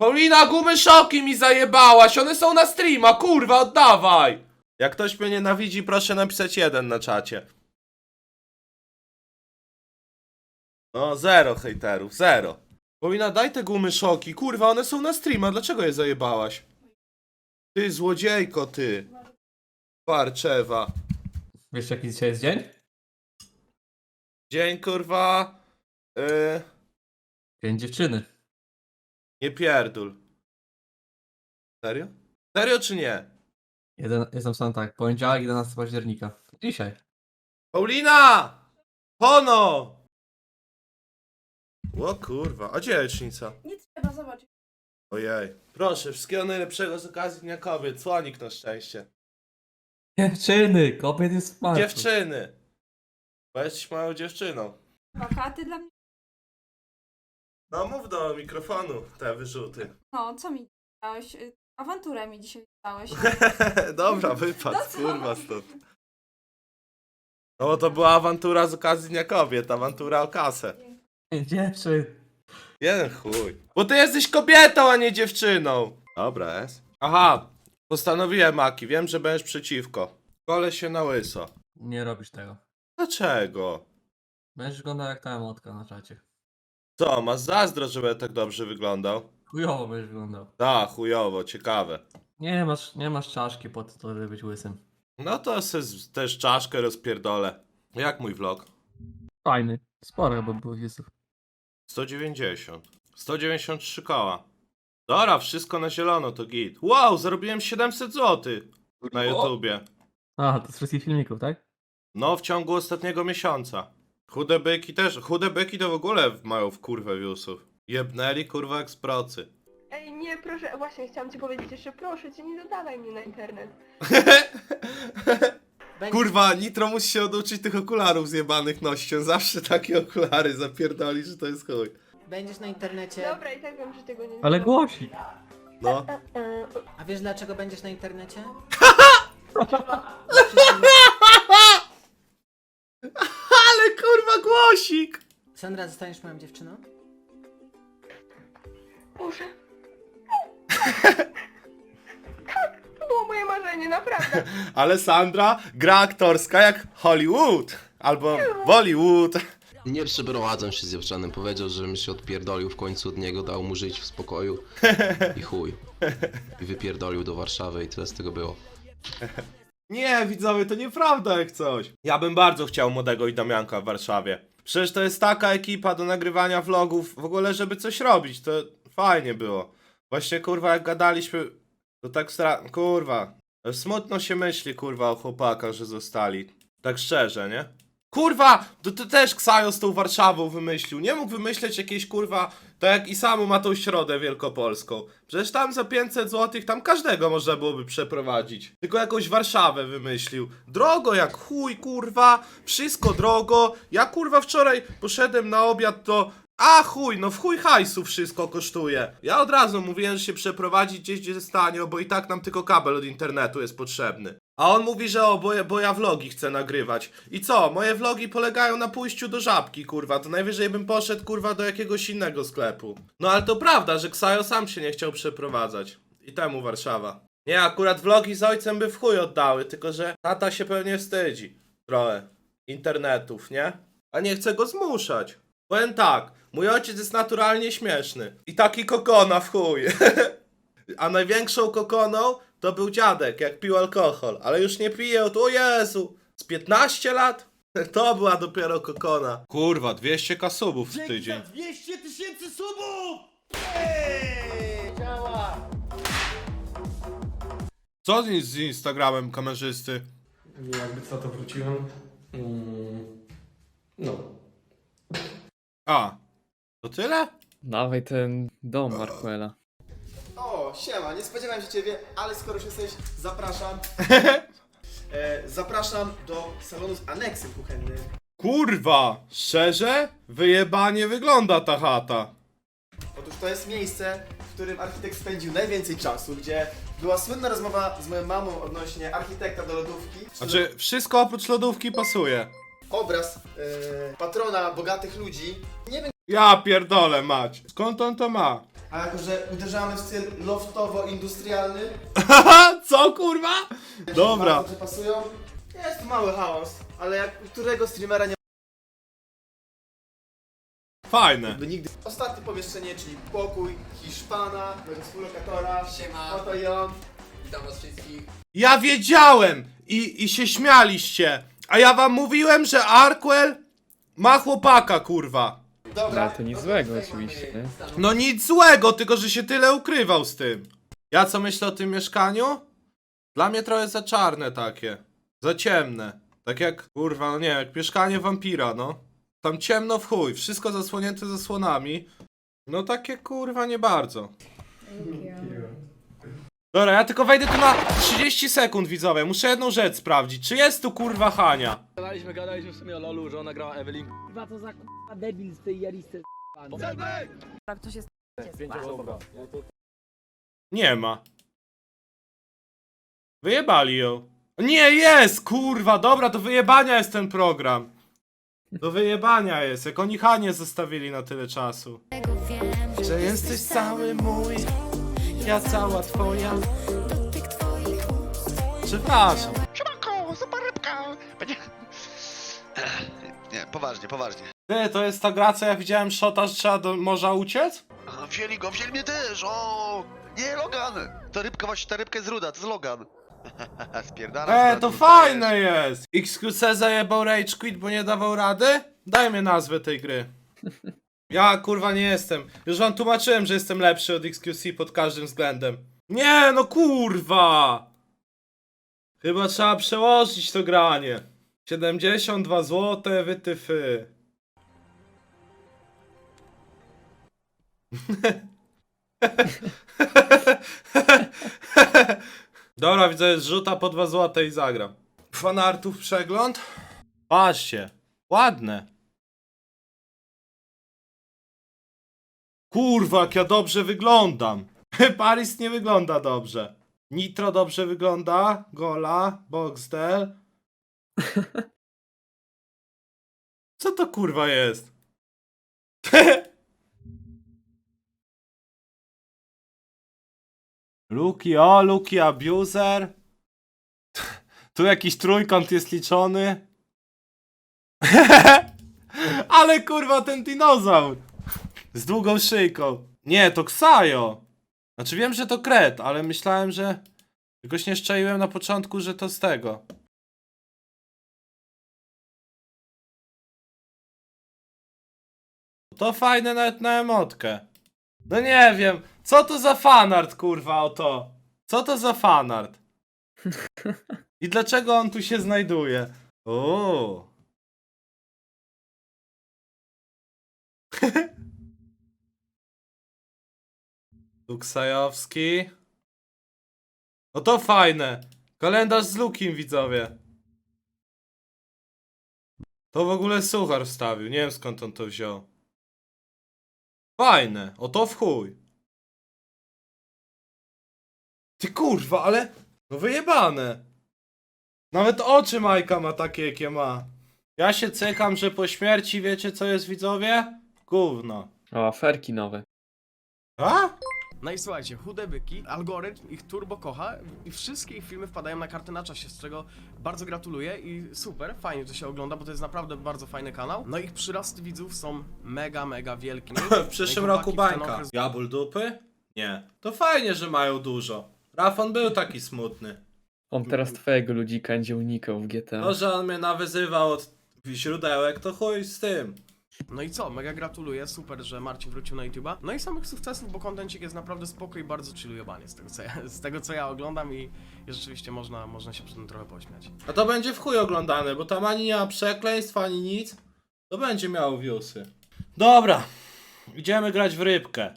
Paulina, gumy szoki mi zajebałaś, one są na streama, kurwa, oddawaj! Jak ktoś mnie nienawidzi, proszę napisać jeden na czacie. No, zero hejterów, zero. Paulina, daj te gumy szoki, kurwa, one są na streama, dlaczego je zajebałaś? Ty złodziejko, ty. Parczewa. Wiesz jaki dzisiaj jest dzień? Dzień, kurwa. Yy, Dzień dziewczyny. Nie pierdul. Serio? Serio czy nie? Jeden, jestem sam tak, poniedziałek 11 października. Dzisiaj. Paulina! Hono! O kurwa, a gdzie lecznica? Nie trzeba zobaczyć. Ojej. Proszę, wszystkiego najlepszego z okazji Dnia Kobiet. Słonik na szczęście. Dziewczyny, kobiet jest mało. Dziewczyny! Bo jesteś małą dziewczyną. Wakaty dla mnie. No mów do mikrofonu te wyrzuty. No, co mi dałeś? Y, Awanturę mi dzisiaj dałeś. Dobra, wypadł, No co? kurwa stąd. No bo to była awantura z okazji Dnia Kobiet, awantura o kasę. Dziewczyn. Jeden chuj. Bo ty jesteś kobietą, a nie dziewczyną. Dobra, jest. Aha, postanowiłem, Maki, wiem, że będziesz przeciwko. Kole się na łyso. Nie robisz tego. Dlaczego? Będziesz wyglądał jak ta emotka na czacie. Co, masz zazdro, że będę tak dobrze wyglądał? Chujowo będziesz wyglądał. Da, chujowo, ciekawe. Nie masz, nie masz czaszki po to, żeby być łysym. No to se z- też czaszkę rozpierdolę. Jak mój vlog? Fajny. Sporo bo było widzów. 190. 193 koła. Dobra, wszystko na zielono to git. Wow, zarobiłem 700 zł na YouTubie. A, to z wszystkich filmików, tak? No, w ciągu ostatniego miesiąca. Chude byki też. Chude byki to w ogóle mają w kurwę viewsów. Jebnęli kurwa jak z procy. Ej, nie, proszę, właśnie chciałam ci powiedzieć jeszcze, proszę cię, nie dodawaj mnie na internet. Kurwa, Nitro musi się oduczyć tych okularów zjebanych nością. Zawsze takie okulary zapierdoli, że to jest chuj. Będziesz na internecie. Dobra, i tak wiem, że tego nie Ale zrobię. głosi. No. E, A wiesz dlaczego będziesz na internecie? Ale Sandra, zostaniesz moją dziewczyną? Boże. tak, to było moje marzenie, naprawdę. Ale Sandra gra aktorska jak Hollywood. Albo Bollywood. Nie przeprowadzam się z dziewczynem. Powiedział, żebym się odpierdolił w końcu od niego, dał mu żyć w spokoju i chuj. I wypierdolił do Warszawy i tyle z tego było. Nie, widzowie, to nieprawda jak coś. Ja bym bardzo chciał młodego i Damianka w Warszawie. Przecież to jest taka ekipa do nagrywania vlogów, w ogóle żeby coś robić, to fajnie było. Właśnie kurwa jak gadaliśmy, to tak stra... kurwa. Smutno się myśli kurwa o chłopakach, że zostali. Tak szczerze, nie? Kurwa, to, to też Ksajo z tą Warszawą wymyślił. Nie mógł wymyśleć jakiejś kurwa, tak jak i samu ma tą środę wielkopolską. Przecież tam za 500 zł tam każdego można byłoby przeprowadzić. Tylko jakąś Warszawę wymyślił. Drogo jak chuj, kurwa, wszystko drogo. Ja kurwa wczoraj poszedłem na obiad to... A chuj, no w chuj hajsu wszystko kosztuje. Ja od razu mówiłem, że się przeprowadzić gdzieś, gdzie jest tanio, bo i tak nam tylko kabel od internetu jest potrzebny. A on mówi, że o, bo ja, bo ja vlogi chcę nagrywać. I co? Moje vlogi polegają na pójściu do żabki, kurwa. To najwyżej bym poszedł, kurwa, do jakiegoś innego sklepu. No ale to prawda, że Ksajo sam się nie chciał przeprowadzać. I temu Warszawa. Nie, akurat vlogi z ojcem by w chuj oddały, tylko że tata się pewnie wstydzi. Trochę. Internetów, nie? A nie chce go zmuszać. Powiem tak, mój ojciec jest naturalnie śmieszny. I taki kokona w chuj. A największą kokoną to był dziadek, jak pił alkohol. Ale już nie pije od, o Jezu, z 15 lat? To była dopiero kokona. Kurwa, 200 kasubów w tydzień. 200 tysięcy subów! Co z, z Instagramem kamerzysty? Jakby co to wróciłem. Mm, no. A, to tyle? Dawaj ten dom Markuela. O, siema, nie spodziewałem się ciebie, ale skoro już jesteś, zapraszam. e, zapraszam do salonu z aneksem kuchennym. Kurwa, szczerze? Wyjebanie wygląda ta chata. Otóż to jest miejsce, w którym architekt spędził najwięcej czasu, gdzie była słynna rozmowa z moją mamą odnośnie architekta do lodówki. Znaczy, wszystko oprócz lodówki pasuje. Obraz e, patrona bogatych ludzi. Nie wiem, Ja pierdolę mać. Skąd on to ma? a jako, że uderzamy w styl loftowo-industrialny, Haha, co kurwa? Dobra. bardzo pasują. Jest mały chaos, ale jak u którego streamera nie Fajne. by nigdy... Ostatnie pomieszczenie, czyli pokój Hiszpana, mojego współlokatora. Siema. Oto i on. Ja wiedziałem i, i się śmialiście. A ja wam mówiłem, że Arkwell ma chłopaka, kurwa. Dobra. Ale to nic złego oczywiście, nie? No nic złego, tylko że się tyle ukrywał z tym. Ja co myślę o tym mieszkaniu? Dla mnie trochę za czarne takie. Za ciemne. Tak jak, kurwa, no nie, jak mieszkanie wampira, no. Tam ciemno w chuj, wszystko zasłonięte zasłonami. No takie kurwa nie bardzo. Dobra, ja tylko wejdę tu na 30 sekund, widzowie. Muszę jedną rzecz sprawdzić. Czy jest tu kurwa Hania? Gadaliśmy, gadaliśmy w sumie o LoLu, że ona grała Evelyn. Chyba to za k***a debil z tej jaristy. Tak, to się Nie ma. Wyjebali ją. Nie jest, kurwa, dobra, do wyjebania jest ten program. Do wyjebania jest, jak oni Hanie zostawili na tyle czasu. Że jesteś cały mój, ja cała twoja. Przepraszam. Siemanko, super rybka! Będzie... Nie, poważnie, poważnie. Ty, to jest ta gra, co ja widziałem szota, że trzeba do morza uciec? A, Wzięli go, wzięli mnie też, o! Nie, Logan! Ta rybka właśnie, ta rybka jest ruda, to jest Logan. Spierdala. E, to fajne jest! XQC zajebał Rage Quit, bo nie dawał rady? Dajmy nazwę tej gry. Ja kurwa nie jestem. Już wam tłumaczyłem, że jestem lepszy od XQC pod każdym względem. Nie, no kurwa! Chyba trzeba przełożyć to granie. 72 zł, wytyfy. Dobra, widzę, zrzuta po 2 zł i zagram. Fanartów przegląd? Patrzcie, ładne. Kurwa, jak ja dobrze wyglądam. Paris nie wygląda dobrze. Nitro dobrze wygląda. Gola, Boxdel. Co to kurwa jest? Luki, o, Luki Abuser. Tu jakiś trójkąt jest liczony. Ale kurwa ten dinozaur. Z długą szyjką. Nie, to Ksajo. Znaczy wiem, że to kret, ale myślałem, że... Jakoś nie szczaiłem na początku, że to z tego. To fajne nawet na emotkę. No nie wiem, co to za fanart, kurwa, o to? Co to za fanart? I dlaczego on tu się znajduje? O. Luksajowski. No to fajne. Kalendarz z Lukim, widzowie. To w ogóle suchar wstawił. Nie wiem skąd on to wziął. Fajne. O to w chuj. Ty kurwa, ale... No wyjebane. Nawet oczy Majka ma takie, jakie ma. Ja się cykam, że po śmierci wiecie co jest widzowie? Gówno. O, aferki nowe. A? No i słuchajcie, chude byki, algorytm ich turbo kocha i wszystkie ich filmy wpadają na kartę na czasie, z czego bardzo gratuluję i super, fajnie to się ogląda, bo to jest naprawdę bardzo fajny kanał. No ich przyrasty widzów są mega, mega wielkie. W przyszłym roku bańka. Jabul dupy? Nie. To fajnie, że mają dużo. Rafon był taki smutny. On teraz twojego ludzika będzie unikał w GTA. To, że on mnie nawyzywał od źródełek, to chuj z tym. No i co, mega gratuluję, super, że Marcin wrócił na YouTube'a. No i samych sukcesów, bo kontencik jest naprawdę spoko i bardzo chillujebanie z tego co ja, z tego, co ja oglądam i, i rzeczywiście można, można się przy tym trochę pośmiać. A to będzie w chuj oglądane, bo tam ani nie ma przekleństw, ani nic. To będzie miało viewsy. Dobra. Idziemy grać w rybkę.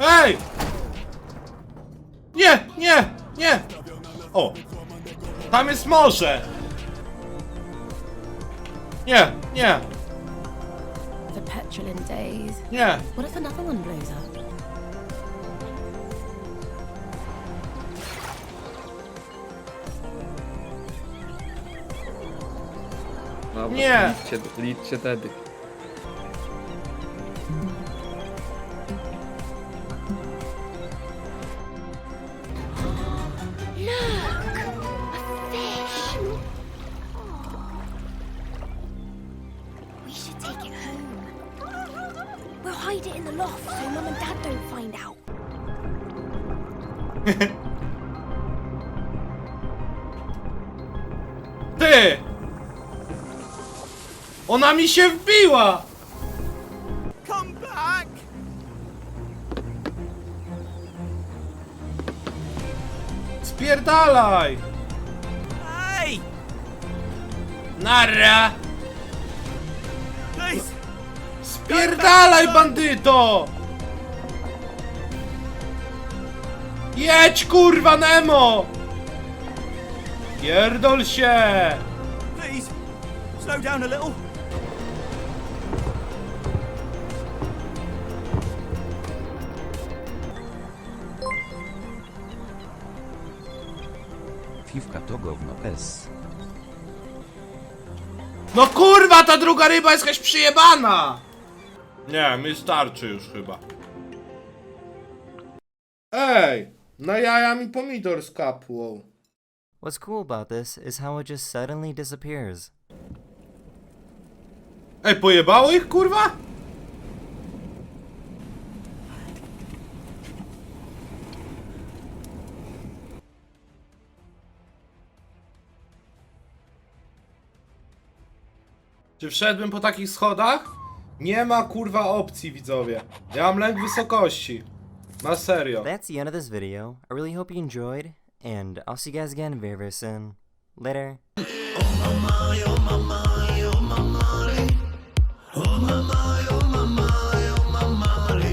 Ej! Nie, nie, nie! O! Tam jest morze! Nie, nie, The petulant days. nie! One blows up? Nie! Liczcie, liczcie tedy. Hide it in the loft so Mum and Dad don't find out. Ty! Ona mi się wbiła! Come back! Spierdalaj! Hey! Narra! Spierdalaj, bandyto! Jedź, kurwa, Nemo! Pierdol się! Please! Slow down a little. Piwka to gówno S. No kurwa, ta druga ryba jest jakaś przyjebana! Nie, mi starczy już chyba. Ej, na jaja mi pomidor skapło. What's cool about this is how it just suddenly disappears. Ej, pojebało ich, kurwa? Czy wszedłbym po takich schodach? Nie ma kurwa opcji, widzowie. Ja mam lęk wysokości. Na serio. That's the end of this video. I really hope you enjoyed, and I'll see you guys again very, very soon. Later. Oh my, oh my, oh my, oh my, oh my. Oh,